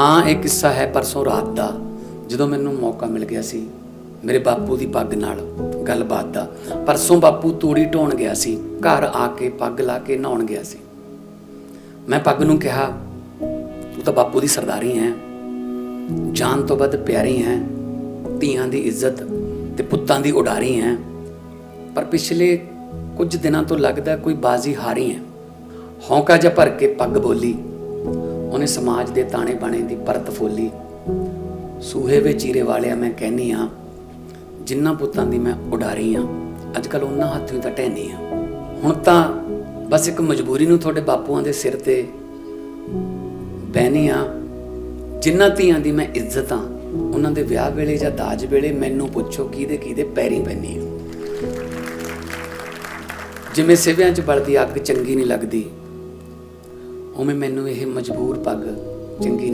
ਹਾਂ, ਇਹ ਕਿੱਸਾ ਹੈ ਪਰਸੋਂ ਰਾਤ ਦਾ, ਜਦੋਂ ਮੈਨੂੰ ਮੌਕਾ ਮਿਲ ਗਿਆ ਸੀ, ਮੇਰੇ ਬਾਪੂ ਦੀ ਪੱਗ ਨਾਲ ਗੱਲਬਾਤ ਦਾ। ਪਰਸੋਂ ਬਾਪੂ ਤੂੜੀ ਢੋਣ ਗਿਆ ਸੀ, ਘਰ ਆ ਕੇ ਪੱਗ ਲਾ ਕੇ ਨਹਾਉਣ ਗਿਆ ਸੀ। ਮੈਂ ਪੱਗ ਨੂੰ ਕਿਹਾ, ਤੂੰ ਤਾਂ ਬਾਪੂ ਦੀ ਸਰਦਾਰੀ ਹੈ, ਜਾਨ ਤੋਂ ਵੱਧ ਪਿਆਰੀ ਹੈ, ਧੀਆਂ ਦੀ ਇੱਜ਼ਤ ਤੇ ਪੁੱਤਾਂ ਦੀ ਉਡਾਰੀ ਹੈ, ਪਰ ਪਿਛਲੇ ਕੁਝ ਦਿਨਾਂ ਤੋਂ ਲੱਗਦਾ ਕੋਈ ਬਾਜ਼ੀ ਹਾਰੀ ਹੈ। ਹੌਂਕਾ ਜਿਹਾ ਭਰ ਕੇ ਪੱਗ ਬੋਲੀ ਉਹਨੇ ਸਮਾਜ ਦੇ ਤਾਣੇ ਬਾਣੇ ਦੀ ਪਰਤ ਫੋਲੀ। ਸੂਹੇ ਵਿੱਚ ਚੀਰੇ ਵਾਲਿਆ ਮੈਂ ਕਹਿਨੀ ਆ, ਜਿੰਨਾ ਪੁੱਤਾਂ ਦੀ ਮੈਂ ਉਡਾਰੀ ਆ ਅੱਜ ਕੱਲ ਉਹਨਾਂ ਹੱਥੋਂ ਤਾਂ ਟਹਿਨੀ ਆ। ਹੁਣ ਤਾਂ ਬਸ ਇੱਕ ਮਜਬੂਰੀ ਨੂੰ ਤੁਹਾਡੇ ਬਾਪੂਆਂ ਦੇ ਸਿਰ ਤੇ ਬਹਿਨੀ ਆ, ਜਿੰਨਾ ਧੀਆਂ ਦੀ ਮੈਂ ਇੱਜ਼ਤ ਆ, ਉਹਨਾਂ ਦੇ ਵਿਆਹ ਵੇਲੇ ਜਾਂ ਦਾਜ ਵੇਲੇ ਮੈਨੂੰ ਪੁੱਛੋ ਕਿਹਦੇ ਕਿਹਦੇ ਪੈਰੀ ਪੈਣੀ ਆ। ਜਿਵੇਂ ਸਿਵਿਆਂ 'ਚ ਬਲਦੀ ਅੱਗ ਚੰਗੀ ਨਹੀਂ ਲੱਗਦੀ ਉਵੇਂ ਮੈਨੂੰ ਇਹ ਮਜਬੂਰ ਪੱਗ ਚੰਗੀ ਨਹੀਂ